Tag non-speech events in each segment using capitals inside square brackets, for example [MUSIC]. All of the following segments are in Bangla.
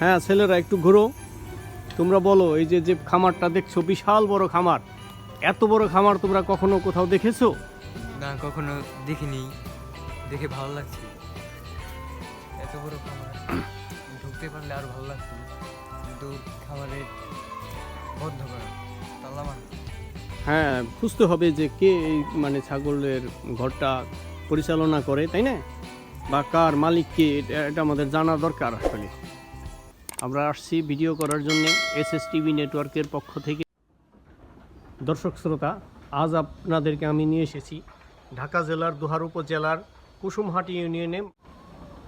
হ্যাঁ ছেলেরা একটু ঘুরো। তোমরা বলো এই যে যে খামারটা দেখছ বিশাল বড় খামার। এত বড় খামার তোমরা কখনো কোথাও দেখেছ? না কখনো দেখিনি। দেখে ভালো লাগছে। এত বড় খামার ঢুকতে পারলে আরও ভালো লাগতো। কিন্তু খামারে করা তালা মারা। হ্যাঁ খুঁজতে হবে যে কে এই মানে ছাগলের ঘরটা পরিচালনা করে তাই না? বা কার মালিক কে এটা এটা আমাদের জানা দরকার আসলে। আমরা আসছি ভিডিও করার জন্য এস এস টিভি নেটওয়ার্কের পক্ষ থেকে। দর্শক শ্রোতা, আজ আপনাদেরকে আমি নিয়ে এসেছি ঢাকা জেলার দোহার উপজেলার কুসুমহাটি ইউনিয়নে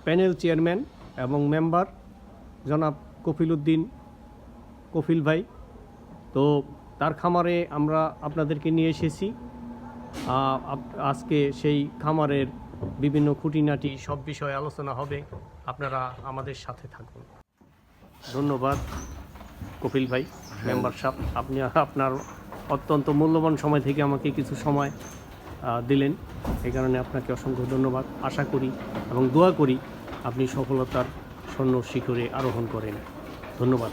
প্যানেল চেয়ারম্যান এবং মেম্বার জনাব কফিল উদ্দিন কফিল ভাই। তো তার খামারে আমরা আপনাদেরকে নিয়ে এসেছি। আজকে সেই খামারের বিভিন্ন খুঁটিনাটি সব বিষয়ে আলোচনা হবে। আপনারা আমাদের সাথে থাকুন। ধন্যবাদ কপিল ভাই মেম্বার সাহেব আপনি আপনার অত্যন্ত মূল্যবান সময় থেকে আমাকে কিছু সময় দিলেন। এই কারণে আপনাকে অসংখ্য ধন্যবাদ। আশা করি এবং দোয়া করি আপনি সফলতার স্বর্ণ শিখরে আরোহণ করেন। ধন্যবাদ।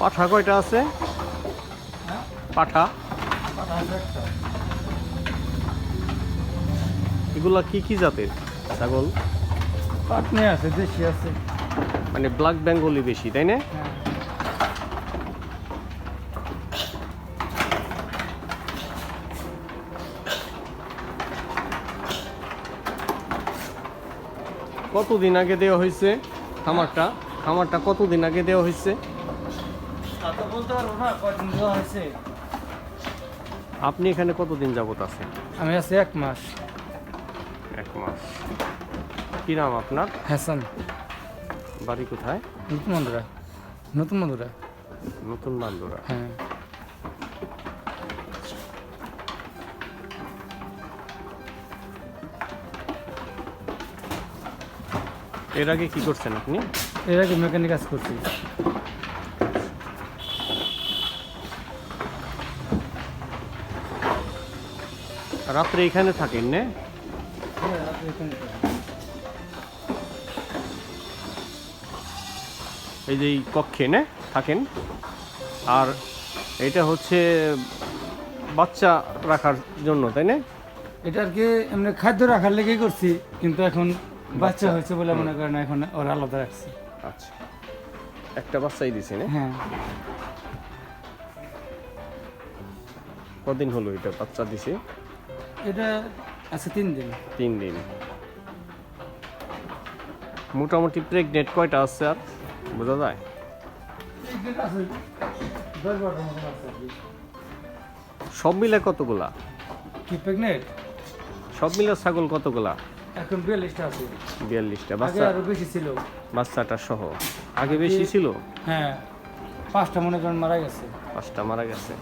পাঠা কয়টা আছে? পাঠা। এগুলা কি কি জাতের? ছাগল? পাটনে আছে দেশি আছে। মানে ব্ল্যাক বেঙ্গলি বেশি তাই না? কতদিন আগে দেওয়া হয়েছে খামারটা? খামারটা কতদিন আগে দেওয়া হয়েছে? বলতে পারব না দেওয়া হয়েছে আপনি এখানে কতদিন যাবত আছেন? আমি আছি এক মাস। এক মাস। কি নাম আপনার? হাসান। বাড়ি কোথায়? নতুন বন্ধুরা নতুন বন্ধুরা নতুন বান্দুরা হ্যাঁ। এর আগে কি করছেন আপনি? এর আগে মেকানিক কাজ করছি। রাত্রে এখানে থাকেন না? এই যে কক্ষে না? থাকেন। আর এটা হচ্ছে বাচ্চা রাখার জন্য তাই না? এটা আর কি এমনি খাদ্য রাখার লেগেই করছি কিন্তু এখন বাচ্চা বাচ্চা। হয়েছে বলে মনে করেন এখন ওর আলাদা রাখছি। আচ্ছা। একটা বাচ্চাই দিছে না? হ্যাঁ। কদিন হলো এটা বাচ্চা দিছে? এটা আছে তিন দিন। তিন দিন। মোটামুটি প্রেগনেন্ট কয়টা আছে আর? বোঝা যায়। সব মিলে কতগুলা? কি প্রেগনেন্ট সব মিলে ছাগল কতগুলা? এখন বিয়াল্লিশটা আছে। বিয়াল্লিশটা। বাচ্চা আরও বেশি ছিল। বাচ্চাটা সহ। আগে বেশি ছিল? হ্যাঁ পাঁচটা মনে করেন মারা গেছে। পাঁচটা মারা গেছে।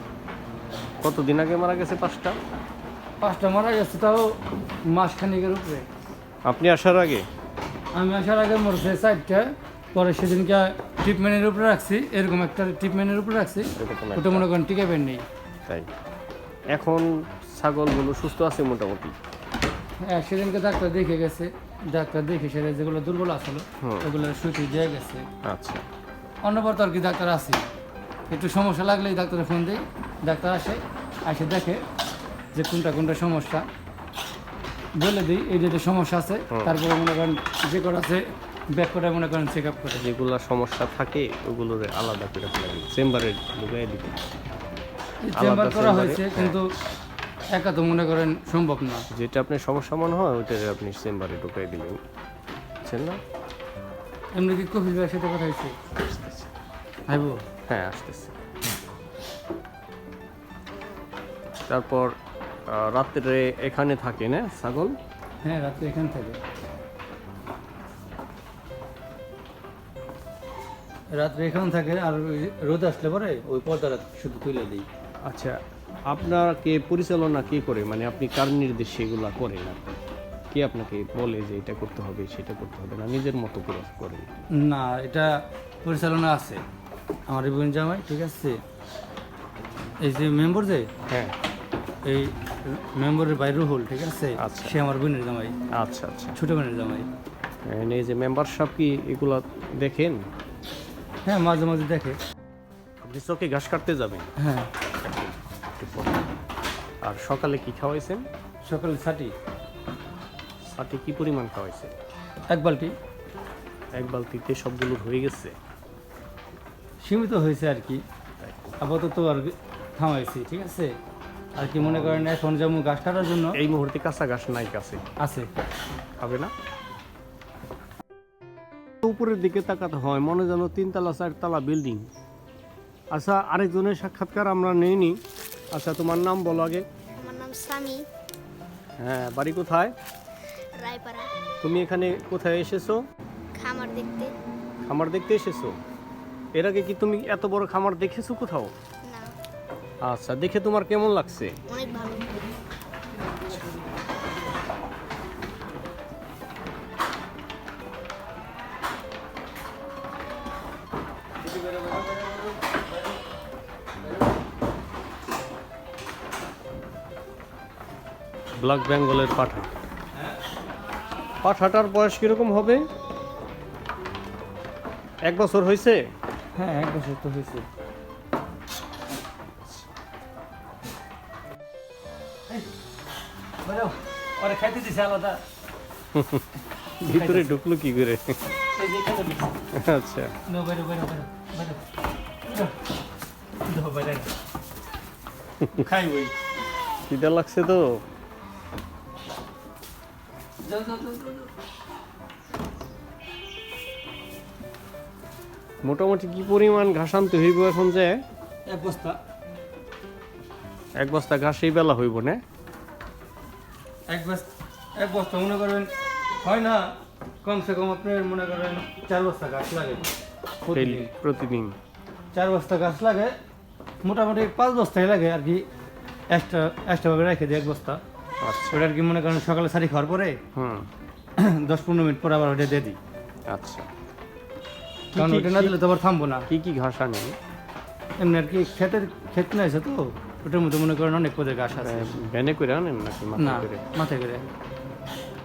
কতদিন আগে মারা গেছে পাঁচটা? পাঁচটা মারা গেছে তাও মাস খানিকের উপরে। আপনি আসার আগে? আমি আসার আগে মরছে চারটা পরে সেদিনকে ট্রিটমেন্টের উপরে রাখছি এরকম একটা ট্রিটমেন্টের উপরে রাখছি ওটা মনে করেন টিকাবেন নেই তাই। এখন ছাগলগুলো সুস্থ আছে মোটামুটি? হ্যাঁ সেদিনকে ডাক্তার দেখে গেছে ডাক্তার দেখে সেটা যেগুলো দুর্বল আসলো ওগুলো সুতি দিয়ে গেছে। আচ্ছা। অন্যবার তো আর কি ডাক্তার আসে একটু সমস্যা লাগলেই ডাক্তারে ফোন দিই ডাক্তার আসে আসে দেখে যে কোনটা কোনটা সমস্যা বলে দিই এই যে সমস্যা আছে তারপরে মনে করেন যে কটা আছে ব্যাক করে মনে করেন চেক আপ করে যেগুলো সমস্যা থাকে ওগুলোর আলাদা করে চেম্বারে ঢুকাই দিবে চেম্বার করা হয়েছে হ্যাঁ। কিন্তু একা তো মনে করেন সম্ভব না। যেটা আপনার সমস্যা মনে হয় ওইটা আপনি চেম্বারে ঢুকাই দিবেন বুঝছেন না? এমনি কি কফিল ভাইয়ের সাথে কথা হয়েছে? ভাইবো? হ্যাঁ আসতেছে। তারপর রাত্রে এখানে থাকে না ছাগল? হ্যাঁ রাত্রে এখানে থাকে। রাত্রে এখানে থাকে আর রোদ আসলে পরে ওই পর্দাটা শুধু তুলে দিই। আচ্ছা আপনাকে পরিচালনা কে করে? মানে আপনি কার নির্দেশে এগুলা করেন আর কি? আপনাকে বলে যে এটা করতে হবে সেটা করতে হবে না? নিজের মতো করে করেন? না এটা পরিচালনা আছে। আমার বোন জামাই ঠিক আছে? এই যে মেম্বার যে? হ্যাঁ। এই মেম্বারের বাইরে রুহুল ঠিক আছে? আচ্ছা। সে আমার বোনের জামাই। আচ্ছা আচ্ছা। ছোট বোনের জামাই। এই যে মেম্বারশিপ কি এগুলা দেখেন? হ্যাঁ মাঝে মাঝে দেখে। আপনি চোখে ঘাস কাটতে যাবেন। হ্যাঁ। আর সকালে কি খাওয়াইছেন? সকালে ছাটি। সাথে কি পরিমাণ খাওয়াইছেন? এক বালতি। এক বালতিতে সবগুলো হয়ে গেছে। সীমিত হয়েছে আর কি। আপাতত আর থামাইছি ঠিক আছে? আর কি মনে করেন এখন যেমন গাছ কাটার জন্য? এই মুহূর্তে কাঁচা গাছ নাই কাছে। আছে। হবে না? উপরের দিকে তাকাতে হয় মনে যেন তিনতলা চারতলা বিল্ডিং। আচ্ছা আরেকজনের সাক্ষাৎকার আমরা নেইনি। আচ্ছা তোমার নাম বলো আগে। আমার নাম সামি। হ্যাঁ বাড়ি কোথায়? রায়পাড়া। তুমি এখানে কোথায় এসেছ? খামার দেখতে। খামার দেখতে এসেছ? এর আগে কি তুমি এত বড় খামার দেখেছ কোথাও? না আচ্ছা দেখে তোমার কেমন লাগছে? অনেক ভালো। ব্ল্যাক বেঙ্গলের পাঠা। পাঠাটার বয়স কীরকম হবে? এক বছর হয়েছে হ্যাঁ এক বছর তো হয়েছে দিছে আলাদা ভিতরে ঢুকলো কি করে? আচ্ছা। খাই ওই খিদা লাগছে তো। মোটামুটি কি পরিমাণ ঘাস আনতে হইব এখন যে? এক বস্তা। এক বস্তা ঘাস এই বেলা হইব না? এক বস্তা। এক বস্তা মনে করেন হয় না? কমসে কম আপনার মনে করেন চার বস্তা গাছ লাগে প্রতিদিন। প্রতিদিন। চার বস্তা গাছ লাগে মোটামুটি পাঁচ বস্তাই লাগে আর কি এক্সট্রা এক্সট্রা ভাবে রেখে দিই এক বস্তা। আচ্ছা। ওটা আর কি মনে করেন সকালে শাড়ি খাওয়ার পরে হুম। [COUGHS] দশ পনেরো মিনিট পরে আবার ওটা দিয়ে দিই। আচ্ছা। কারণ ওটা না দিলে তো আবার থামবো না। কি কি ঘাস আনেন? এমনি আর কি ক্ষেতের ক্ষেত না আছে তো ওটার মধ্যে মনে করেন অনেক পদের গাছ আছে। ভ্যানে করে আনেন নাকি মাথায় করে? মাথায় করে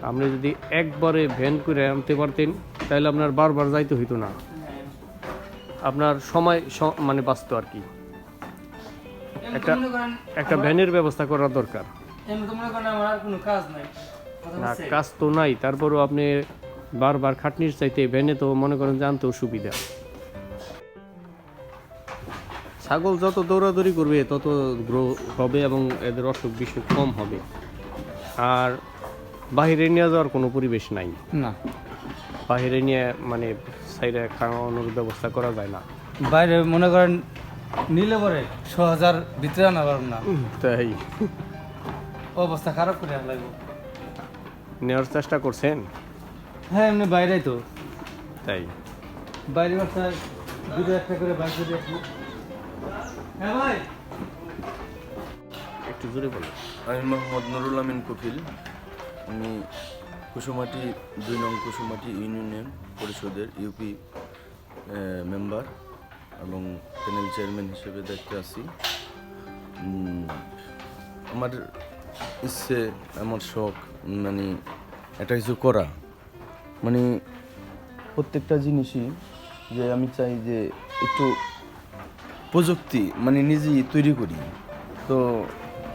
আপনি যদি একবারে ভ্যান করে আনতে পারতেন, তাহলে আপনার বারবার যাইতে হইতো না। আপনার সময় মানে বাঁচত আর কি। একটা- একটা ভ্যানের ব্যবস্থা করা দরকার। না, কাজ তো নাই, তারপরও আপনি বারবার খাটনির চাইতে ভ্যানে তো মনে করেন জানতেও সুবিধা ছাগল যত দৌড়াদৌড়ি করবে, তত গ্রো হবে এবং এদের অসুখ বিসুখ কম হবে। আর বাহিরে নিয়ে যাওয়ার কোনো পরিবেশ নাই। না। বাহিরে নিয়ে মানে সাইডে খাওয়ানোর ব্যবস্থা করা যায় না। বাইরে মনে করেন নিলে পরে ছ হাজার ভিতরে আনা পারব না। তাই। অবস্থা খারাপ করে লাগবে নেওয়ার চেষ্টা করছেন? হ্যাঁ এমনি বাইরেই তো। তাই। বাইরে দুটো একটা করে বাইক যদি হ্যাঁ ভাই। একটু জোরে বলো। আমি মোহাম্মদ নুরুল আমিন কপিল। আমি কুসুমাটি, দুই নং কুসুমাটি ইউনিয়ন পরিষদের ইউপি মেম্বার এবং প্যানেল চেয়ারম্যান হিসেবে দায়িত্বে আছি। আমার ইচ্ছে, আমার শখ মানে একটা কিছু করা। মানে প্রত্যেকটা জিনিসই যে আমি চাই যে একটু প্রযুক্তি মানে নিজেই তৈরি করি। তো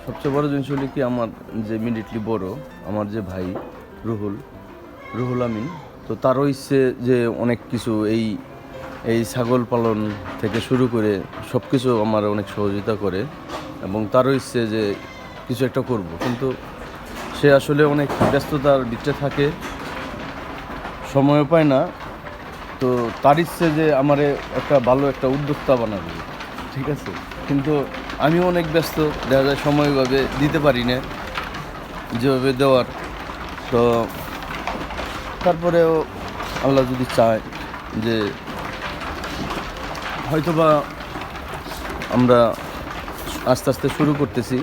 সবচেয়ে বড় জিনিস হলো কি, আমার যে ইমিডিয়েটলি বড়, আমার যে ভাই রুহুল রুহুল আমিন, তো তারও ইচ্ছে যে অনেক কিছু এই এই ছাগল পালন থেকে শুরু করে সব কিছু আমার অনেক সহযোগিতা করে এবং তারও ইচ্ছে যে কিছু একটা করব। কিন্তু সে আসলে অনেক ব্যস্ততার ভিতরে থাকে, সময়ও পায় না, তো তার ইচ্ছে যে আমারে একটা ভালো একটা উদ্যোক্তা বানাবে, ঠিক আছে? কিন্তু আমিও অনেক ব্যস্ত, দেখা যায় সময়ভাবে দিতে পারি না যেভাবে দেওয়ার। তো তারপরেও আল্লাহ যদি চায় যে হয়তোবা আমরা আস্তে আস্তে শুরু করতেছি,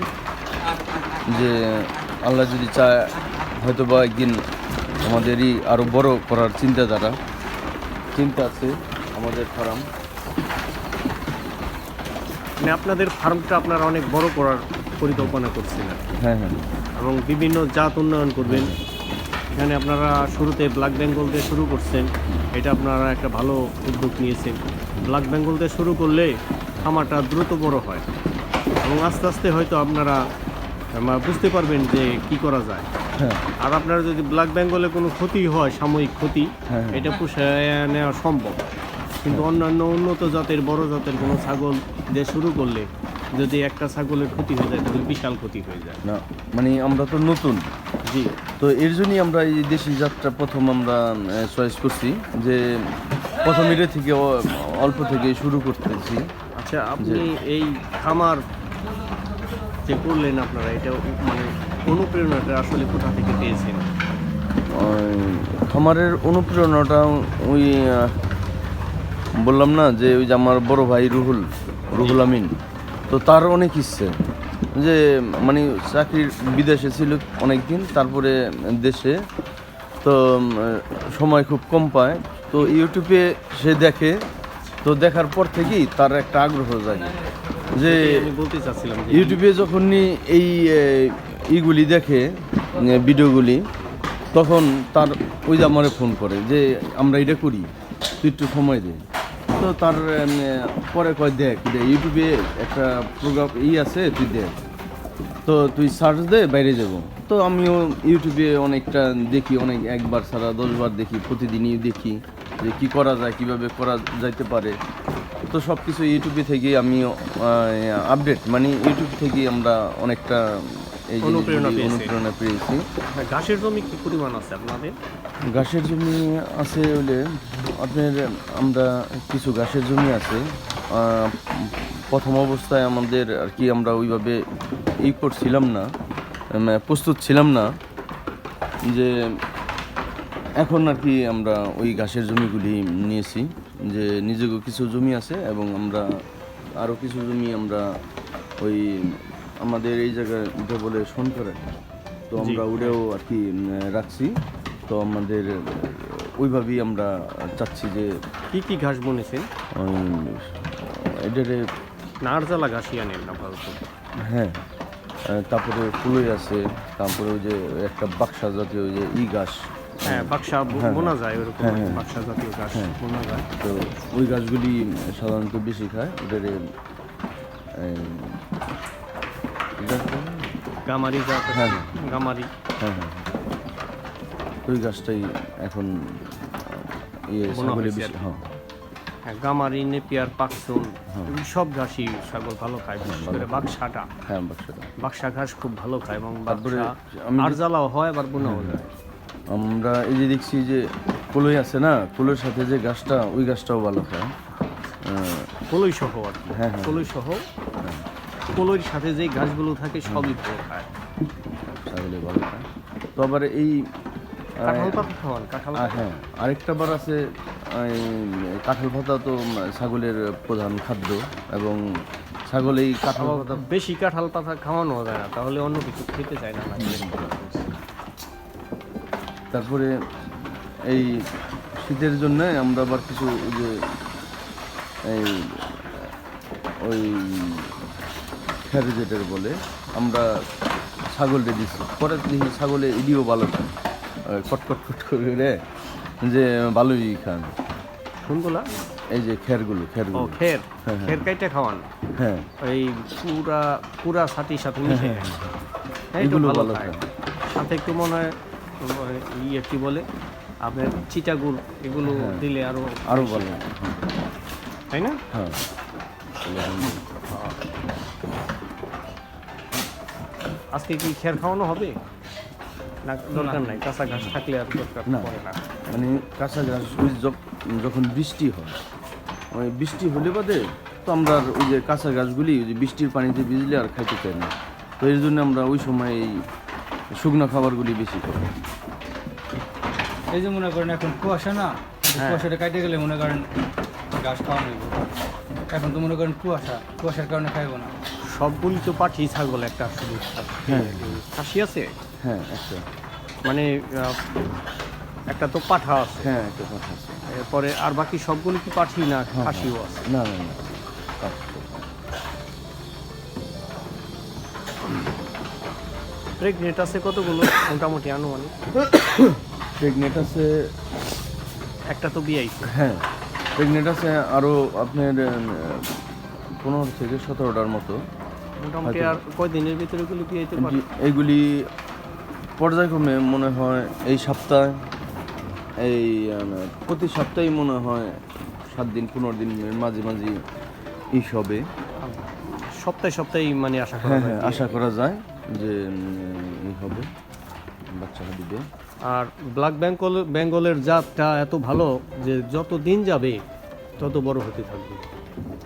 যে আল্লাহ যদি চায় হয়তো বা একদিন আমাদেরই আরও বড় করার চিন্তাধারা। চিন্তা আছে আমাদের ফার্ম। মানে আপনাদের ফার্মটা আপনারা অনেক বড় করার পরিকল্পনা করছিলেন হ্যাঁ হ্যাঁ। এবং বিভিন্ন জাত উন্নয়ন করবেন। এখানে আপনারা শুরুতে ব্ল্যাক বেঙ্গল দিয়ে শুরু করছেন। এটা আপনারা একটা ভালো উদ্যোগ নিয়েছেন। ব্ল্যাক বেঙ্গল দিয়ে শুরু করলে খামারটা দ্রুত বড় হয়। এবং আস্তে আস্তে হয়তো আপনারা বুঝতে পারবেন যে কি করা যায়। হ্যাঁ। আর আপনার যদি ব্ল্যাক বেঙ্গলে কোনো ক্ষতি হয় সাময়িক ক্ষতি হ্যাঁ। এটা পুষে নেওয়া সম্ভব। কিন্তু অন্যান্য উন্নত জাতের বড় জাতের কোনো ছাগল দিয়ে শুরু করলে যদি একটা ছাগলের ক্ষতি হয়ে যায় তাহলে বিশাল ক্ষতি হয়ে যায়। না মানে আমরা তো নতুন। জি। তো এর জন্যই আমরা এই দেশি জাতটা প্রথম আমরা চয়েস করছি যে প্রথম এটা থেকে অল্প থেকে শুরু করতেছি। আচ্ছা আপনি এই খামার যে করলেন আপনারা এটা মানে অনুপ্রেরণাটা আসলে কোথা থেকে পেয়েছেন? খামারের অনুপ্রেরণাটা ওই বললাম না যে ওই যে আমার বড় ভাই রুহুল রুহুল আমিন। তো তার অনেক ইচ্ছে যে মানে চাকরির বিদেশে ছিল অনেক দিন তারপরে দেশে, তো সময় খুব কম পায়। তো ইউটিউবে সে দেখে, তো দেখার পর থেকেই তার একটা আগ্রহ জাগে যে বলতে চাচ্ছিলাম ইউটিউবে যখনই এই ইগুলি দেখে ভিডিওগুলি, তখন তার ওই যে আমারে ফোন করে যে, আমরা এটা করি, তুই একটু সময় দে। তো তার পরে কয় দেখ ইউটিউবে একটা প্রোগ্রাম ই আছে, তুই দেখ তো তুই সার্চ দে, বাইরে যাব। তো আমিও ইউটিউবে অনেকটা দেখি, অনেক একবার সারা দশবার দেখি, প্রতিদিনই দেখি যে কি করা যায়, কীভাবে করা যাইতে পারে। তো সব কিছু ইউটিউবে থেকে আমি আপডেট মানে ইউটিউব থেকে আমরা অনেকটা এই অনুপ্রেরণা পেয়েছি। অনুপ্রেরণা পেয়েছি। হ্যাঁ, ঘাসের জমি কি পরিমাণ আছে আপনাদের? ঘাসের জমি আছে হলে আপনার আমরা কিছু ঘাসের জমি আছে। প্রথম অবস্থায় আমাদের আর কি আমরা ওইভাবে ই করছিলাম না প্রস্তুত ছিলাম না যে এখন আর কি আমরা ওই ঘাসের জমিগুলি নিয়েছি যে নিজেকে কিছু জমি আছে এবং আমরা আরও কিছু জমি আমরা ওই আমাদের এই জায়গায় উঠে বলে সন্টরে তো আমরা উড়েও আর কি রাখছি। তো আমাদের ওইভাবেই আমরা চাচ্ছি যে কি কি ঘাস বনেছেন? এটারে নারজালা ঘাসই আনেন আপাতত হ্যাঁ তারপরে ফুলই আছে তারপরে ওই যে একটা বাক্সা জাতীয় ওই যে ই ঘাস। হ্যাঁ বাক্সা হ্যাঁ, বোনা যায় ওরকম হ্যাঁ, হ্যাঁ। বাক্সা জাতীয় ঘাস বোনা যায়। তো ওই গাছগুলি সাধারণত বেশি খায় বলে? গামারি জাত হ্যাঁ। গামারি। হ্যাঁ হ্যাঁ ওই গাছটাই এখন ইয়ে ছাগলে বেশি হ্যাঁ। হ্যাঁ গামারি নেপিয়ার পাকসুন সব ঘাসই ছাগল ভালো খায় বিশেষ করে বাক্সাটা। হ্যাঁ বাক্সটা। বাক্সা ঘাস খুব ভালো খায় এবং তারপরে আমি- আরজালাও হয় আবার বোনাও যায় আমরা এই যে দেখছি যে কলই আছে না কলইয়ের সাথে যে গাছটা ওই গাছটাও ভালো খায়। কলই সহ আর কি। হ্যাঁ, হ্যাঁ। কলই সহ কলইর সাথে যে ঘাসগুলো থাকে সবই ভালো খায়। ছাগলে ভালো খায়। তো আবার এই কাঁঠাল পাতা খাওয়ান কাঁঠাল হ্যাঁ আরেকটা বার আছে কাঁঠাল পাতা তো ছাগলের প্রধান খাদ্য এবং ছাগল এই কাঁঠাল পাতা বেশি কাঁঠাল পাতা খাওয়ানো যায় না তাহলে অন্য কিছু খেতে চায় না তারপরে এই শীতের জন্য আমরা আবার কিছু যে এই ওই যেটার বলে আমরা ছাগলটা দিচ্ছি পরে দেখি ছাগলে ইডিও ভালো খান কটকট কট করে যে ভালোই খান। কোনগুলা? এই যে খেরগুলো খেরগুলো। খের? হ্যাঁ, হ্যাঁ। খের কাইটে খাওয়ান? হ্যাঁ। এই পুরা পুরা সাথী সাথে মিশে? এই তো এগুলো ভালো খায়। সাথে একটু মনে হয় ইয়ে কি বলে আপনার চিটাগুড় এগুলো দিলে আরও আরও ভালো। তাই না? হ্যাঁ। আজকে কি খের খাওয়ানো হবে? না দরকার নাই কাঁচা ঘাস থাকলে আর দরকার না। পড়ে না। মানে কাঁচা ঘাস ওই যখন বৃষ্টি হয় ওই বৃষ্টি হলে বাদে তো আমরা আর ওই যে কাঁচা গাছগুলি ওই যে বৃষ্টির পানিতে ভিজলে আর খাইতে চাই না। তো এর জন্য আমরা ওই সময় এই শুকনো খাবারগুলি বেশি খাই। এই যে মনে করেন এখন কুয়াশা না হ্যাঁ। কুয়াশাটা কাটে গেলে মনে করেন ঘাস খাওয়া নেব এখন তো মনে করেন কুয়াশা কুয়াশার কারণে খাইবো না। সবগুলি তো পাঠি ছাগল একটা শুধু। হ্যাঁ। খাসি আছে? হ্যাঁ একটা। মানে একটা তো পাঠা আছে। হ্যাঁ একটা কথা আছে। এরপরে আর বাকি সবগুলি কি পাঠি না খাসিও আছে? না না না। পাঁচটা। প্রেগনেন্ট আছে কতগুলো? মোটামুটি আনুমানিক। প্রেগনেন্ট আছে একটা তো বিয়াইছে হ্যাঁ। প্রেগনেন্ট আছে আরও আপনার পনেরো থেকে সতেরোটার মতো। মোটামুটি। আর কয়দিনের ভিতরে এগুলো বিয়াইতে পারে জি, এইগুলি পর্যায়ক্রমে মনে হয় এই সপ্তাহে এই প্রতি সপ্তাহেই মনে হয় সাত দিন পনেরো দিনের মাঝে মাঝে ই হবে সপ্তাহে সপ্তাহে মানে আশা করা হ্যাঁ যায় হ্যাঁ আশা করা যায় যে হবে বাচ্চারা দিবে আর ব্ল্যাক বেঙ্গল বেঙ্গলের জাতটা এত ভালো যে যত দিন যাবে তত বড় হতে থাকবে।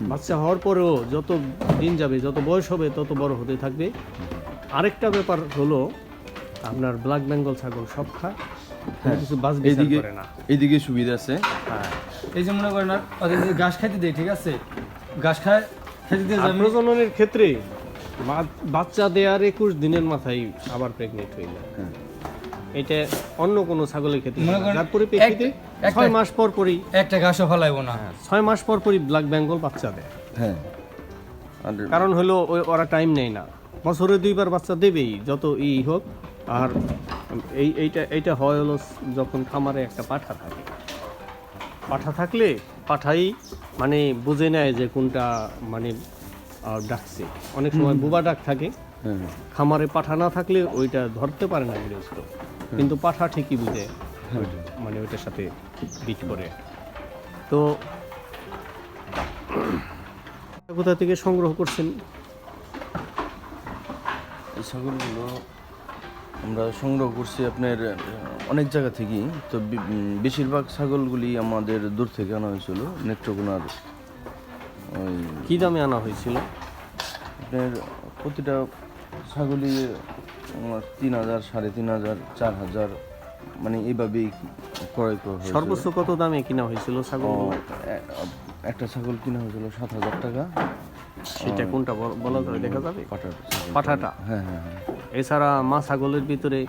বাচ্চা হওয়ার পরেও যত দিন যাবে যত বয়স হবে তত বড় হতে থাকবে। আরেকটা ব্যাপার হলো আপনার ব্ল্যাক বেঙ্গল ছাগল সব খায় কিছু বাজ বিচার এইদিকে না। এইদিকে সুবিধা আছে। হ্যাঁ। এই যে মনে করেন আর ওদের যে ঘাস খাইতে দেয় ঠিক আছে? ঘাস খায় খাইতে দিয়ে প্রজননের ক্ষেত্রে বা- বাচ্চা দেওয়ার একুশ দিনের মাথায় আবার প্রেগনেন্ট হয়ে যায়। হ্যাঁ। এটা অন্য কোনো ছাগলের ক্ষেত্রে যার পরিপ্রেক্ষিতে ছয় মাস পর পরই একটা ঘাসও ফলাইবো না। হ্যাঁ, ছয় মাস পর পরই ব্ল্যাক বেঙ্গল বাচ্চা দেয়। হ্যাঁ। কারণ হলো ওই ওরা টাইম নেয় না। বছরে দুইবার বাচ্চা দেবেই যত ই হোক। আর এই এইটা এইটা হয় হলো যখন খামারে একটা পাঠা থাকে। পাঠা থাকলে পাঠাই মানে বুঝে নেয় যে কোনটা মানে ডাকছে। অনেক সময় বুবা ডাক থাকে। হ্যাঁ। খামারে পাঠা না থাকলে ওইটা ধরতে পারে না গৃহস্থ। কিন্তু পাঠা ঠিকই বুঝে। মানে ওইটার সাথে বিট করে। তো [COUGHS] কোথা থেকে সংগ্রহ করছেন? এই ছাগলগুলো আমরা সংগ্রহ করছি আপনার অনেক জায়গা থেকেই। তো বেশিরভাগ ছাগলগুলি আমাদের দূর থেকে আনা হয়েছিল নেত্রকোনার ওই কি দামে আনা হয়েছিল? আপনার প্রতিটা ছাগলই তিন হাজার সাড়ে তিন হাজার চার হাজার মানে এইভাবেই ক্রয় করা সর্বোচ্চ কত দামে কিনা হয়েছিল ছাগল? একটা ছাগল কিনা হয়েছিল সাত হাজার টাকা। সেটা কোনটা বল- যাবে দেখা যাবে। পাঠাটা হ্যাঁ হ্যাঁ হ্যাঁ। এছাড়া মা ছাগলের ভিতরে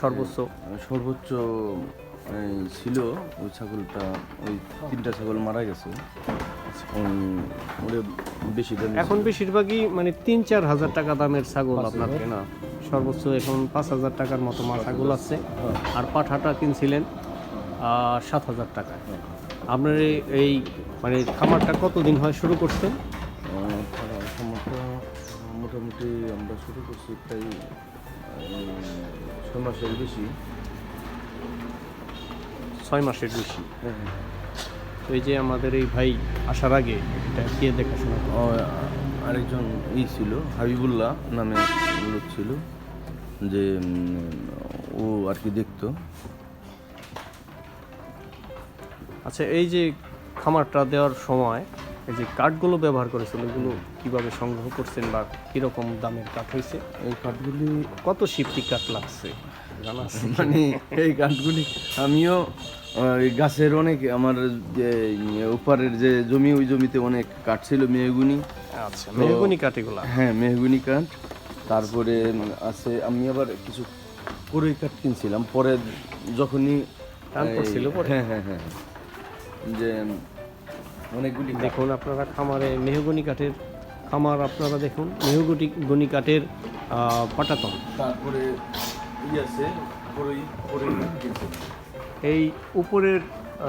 সর্বোচ্চ? সর্বোচ্চ ছিল ওই ছাগলটা ওই তিনটা ছাগল মারা গেছে। বেশি এখন বেশিরভাগই মানে তিন চার হাজার টাকা দামের ছাগল আপনার কেনা সর্বোচ্চ এখন পাঁচ হাজার টাকার মতো মা ছাগল আছে। আর পাঠাটা কিনছিলেন সাত হাজার টাকায় আপনার এই- মানে খামারটা কতদিন হয় শুরু করছেন? মোটামুটি আমরা শুরু করছি প্রায় ছয় মাসের বেশি। ছয় মাসের বেশি। হ্যাঁ, হ্যাঁ। তো এই যে আমাদের এই ভাই আসার আগে এটা কে দেখাশোনা আরেকজন ই ছিল হাবিবুল্লাহ নামে লোক ছিল যে ও আর কি দেখতো। আচ্ছা এই যে খামারটা দেওয়ার সময় এই যে কাঠগুলো ব্যবহার করেছিল এগুলো কীভাবে সংগ্রহ করছেন বা কীরকম দামের কাঠ হয়েছে? এই কাঠগুলি কত শিফটি কাঠ লাগছে? জানা মানে এই কাঠগুলি আমিও এই গাছের অনেক আমার যে ওপারের যে জমি ওই জমিতে অনেক কাঠ ছিল মেহগুনি। আচ্ছা মেহগুনি কাঠ এগুলা? হ্যাঁ মেহগুনি কাঠ। তারপরে আছে আমি আবার কিছু কুড়ি কাঠ কিনছিলাম। পরে যখনই টান এই- হ্যাঁ হ্যাঁ হ্যাঁ যে অনেকগুলি দেখুন আপনারা খামারে মেহগুনি কাঠের খামার আপনারা দেখুন মেহগুনি গনি কাঠের পাটাতন। তারপরে ইয়ে আছে কাঠ কিনছি। এই উপরের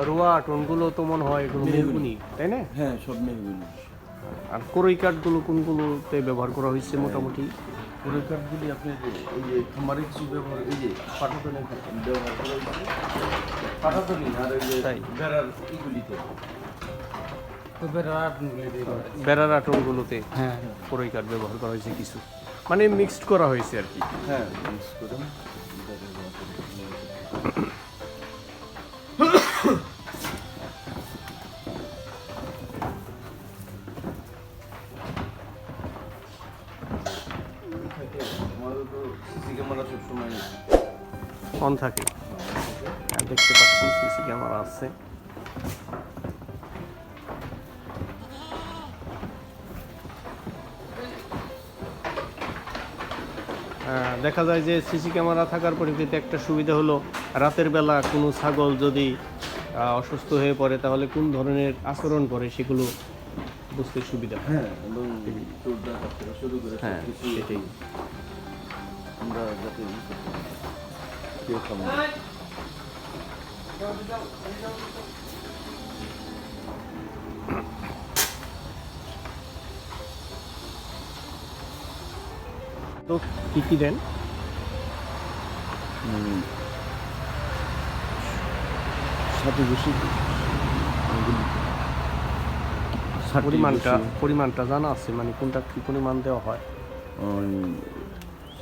রোয়া টোনগুলো তো মনে হয় এগুলো মেহগুনি। তাই না? হ্যাঁ সব মেহগুনি। আর করই কাঠগুলো কোনগুলোতে ব্যবহার করা হয়েছে মোটামুটি? কুড়ি কাঠগুলি আপনার এই যে খামারে কিছু ব্যবহার এই যে পাটাতনে ব্যবহার করা হয়েছে পাটাতনি আর এই যে তাই। বেড়ার ইগুলিতে। তো বেড়ার আটনগুলোতে হ্যাঁ। করই কাঠ ব্যবহার করা হয়েছে কিছু। মানে মিক্সড করা হয়েছে আর কি। হ্যাঁ মিক্স করে। ক্যামেরা সবসময় অন থাকে। দেখতে পাচ্ছি সিসি ক্যামেরা আছে। দেখা যায় যে সিসি ক্যামেরা থাকার পরিপ্রেক্ষিতে একটা সুবিধা হলো রাতের বেলা কোনো ছাগল যদি অসুস্থ হয়ে পড়ে তাহলে কোন ধরনের আচরণ করে সেগুলো বুঝতে সুবিধা হ্যাঁ। এবং শুরু করে হ্যাঁ সেটাই। আমরা যাতে ই করতে পারি। কেউ খাব তো কী কী দেন? সাথে ষাটটি পরিমাণটা পরিমাণটা জানা আছে মানে কোনটা কী পরিমাণ দেওয়া হয়? ওই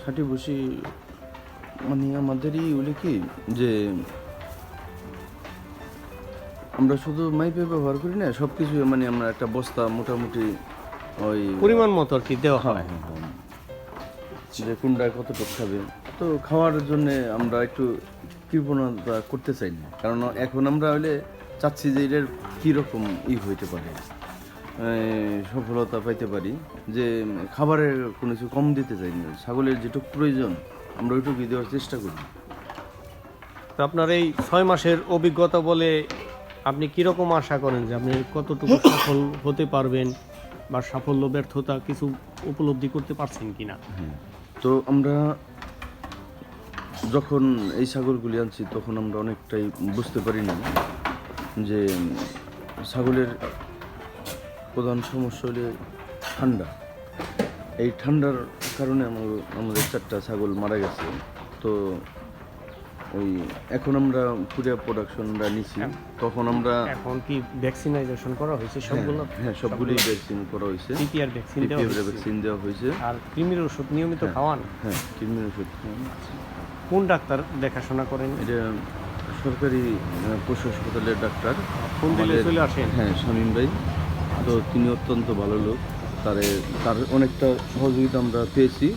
ষাটটি বসি মানে আমাদেরই ওগুলি কি যে আমরা শুধু মাইপে ব্যবহার করি না সব কিছু মানে আমরা একটা বস্তা মোটামুটি ওই পরিমাণ মতো আর কি দেওয়া হ্যাঁ। হয় হ্যাঁ, হ্যাঁ। যে কোনটায় কতটুকু খাবে। তো খাওয়ার জন্য আমরা একটু কৃপণতা করতে চাই না। কারণ এখন আমরা হলে চাচ্ছি যে এটার কীরকম ই হইতে পারে। সফলতা পাইতে পারি যে খাবারের কোনো কিছু কম দিতে চাই না। ছাগলের যেটুকু প্রয়োজন আমরা ওইটুকুই দেওয়ার চেষ্টা করি। তো আপনার এই ছয় মাসের অভিজ্ঞতা বলে আপনি কীরকম আশা করেন যে আপনি কতটুকু [COUGHS] সফল হতে পারবেন বা সাফল্য ব্যর্থতা কিছু উপলব্ধি করতে পারছেন কিনা? তো আমরা যখন এই ছাগলগুলি আনছি তখন আমরা অনেকটাই বুঝতে পারি না যে ছাগলের প্রধান সমস্যা হলে ঠান্ডা। এই ঠান্ডার কারণে আমার- আমাদের চারটা ছাগল মারা গেছে। তো ওই এখন আমরা পুরা প্রোডাকশনটা নিছি। তখন আমরা এখন কি ভ্যাকসিনাইজেশন করা হয়েছে সবগুলো? হ্যাঁ সবগুলি। ভ্যাকসিন করা হয়েছে। পিপিআর ভ্যাকসিন দেওয়া হয়েছে। ভ্যাকসিন দেওয়া হয়েছে। আর কৃমির ওষুধ নিয়মিত খাওয়ান? হ্যাঁ কৃমির ওষুধ কোন ডাক্তার দেখাশোনা করেন? এটা সরকারি পশু হাসপাতালের ডাক্তার। ফোন দিলে চলে আসেন? হ্যাঁ শামীম ভাই। তো তিনি অত্যন্ত ভালো লোক। তারে তার অনেকটা সহযোগিতা আমরা পেয়েছি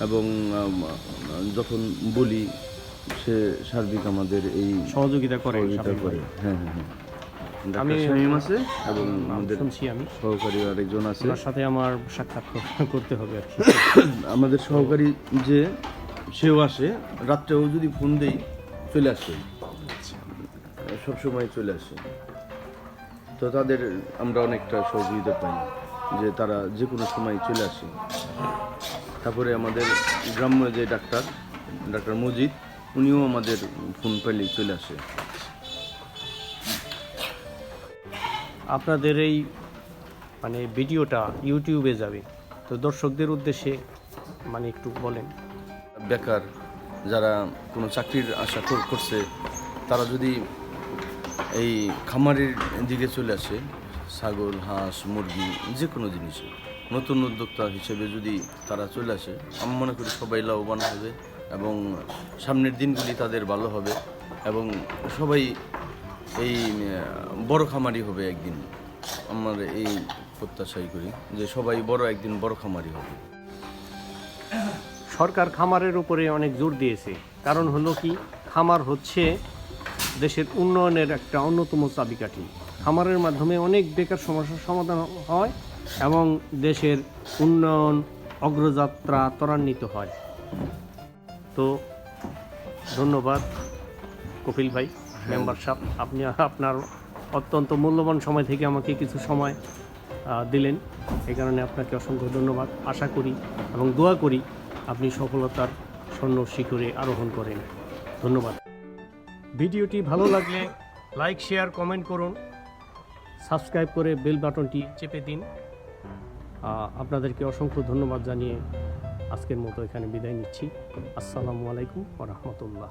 এবং যখন বলি সে সার্বিক আমাদের এই সহযোগিতা করে সহযোগিতা করে। হ্যাঁ হ্যাঁ হ্যাঁ। আমি- শামীম আছে এবং আমাদের শুনছি আমি। সহকারী আরেকজন আছে। ওনার সাথে আমার সাক্ষাৎ কর- করতে হবে আর কি। [COUGHS] আমাদের সহকারী যে সেও আসে। রাত্রেও যদি ফোন দেই চলে আসে। সবসময় চলে আসে। তো তাদের আমরা অনেকটা সহযোগিতা পাই যে তারা যে কোনো সময় চলে আসে। তারপরে আমাদের গ্রাম্য যে ডাক্তার ডাক্তার মজিদ উনিও আমাদের ফোন পেলেই চলে আসে। আপনাদের এই মানে ভিডিওটা ইউটিউবে যাবে তো দর্শকদের উদ্দেশ্যে মানে একটু বলেন। বেকার যারা কোনো চাকরির আশা কর- করছে তারা যদি এই খামারের দিকে চলে আসে, ছাগল, হাঁস, মুরগি যে কোনো জিনিসে। নতুন উদ্যোক্তা হিসেবে যদি তারা চলে আসে, আমি মনে করি সবাই লাভবান হবে এবং সামনের দিনগুলি তাদের ভালো হবে এবং সবাই এই বড় খামারি হবে একদিন। আমার এই প্রত্যাশাই করি যে সবাই বড় একদিন বড় খামারি হবে। সরকার খামারের উপরে অনেক জোর দিয়েছে। কারণ হলো কি, খামার হচ্ছে দেশের উন্নয়নের একটা অন্যতম চাবিকাঠি। খামারের মাধ্যমে অনেক বেকার সমস্যার সমাধান হয় এবং দেশের উন্নয়ন অগ্রযাত্রা ত্বরান্বিত হয়। তো ধন্যবাদ কপিল ভাই মেম্বারশিপ আপনি আপনার অত্যন্ত মূল্যবান সময় থেকে আমাকে কিছু সময় দিলেন। এই কারণে আপনাকে অসংখ্য ধন্যবাদ। আশা করি এবং দোয়া করি আপনি সফলতার স্বর্ণ শিখরে আরোহণ করেন। ধন্যবাদ। ভিডিওটি ভালো লাগলে লাইক, শেয়ার, কমেন্ট করুন। সাবস্ক্রাইব করে বেল বাটনটি চেপে দিন। আপনাদেরকে অসংখ্য ধন্যবাদ জানিয়ে আজকের মতো এখানে বিদায় নিচ্ছি। আসসালামু আলাইকুম রহমতুল্লাহ।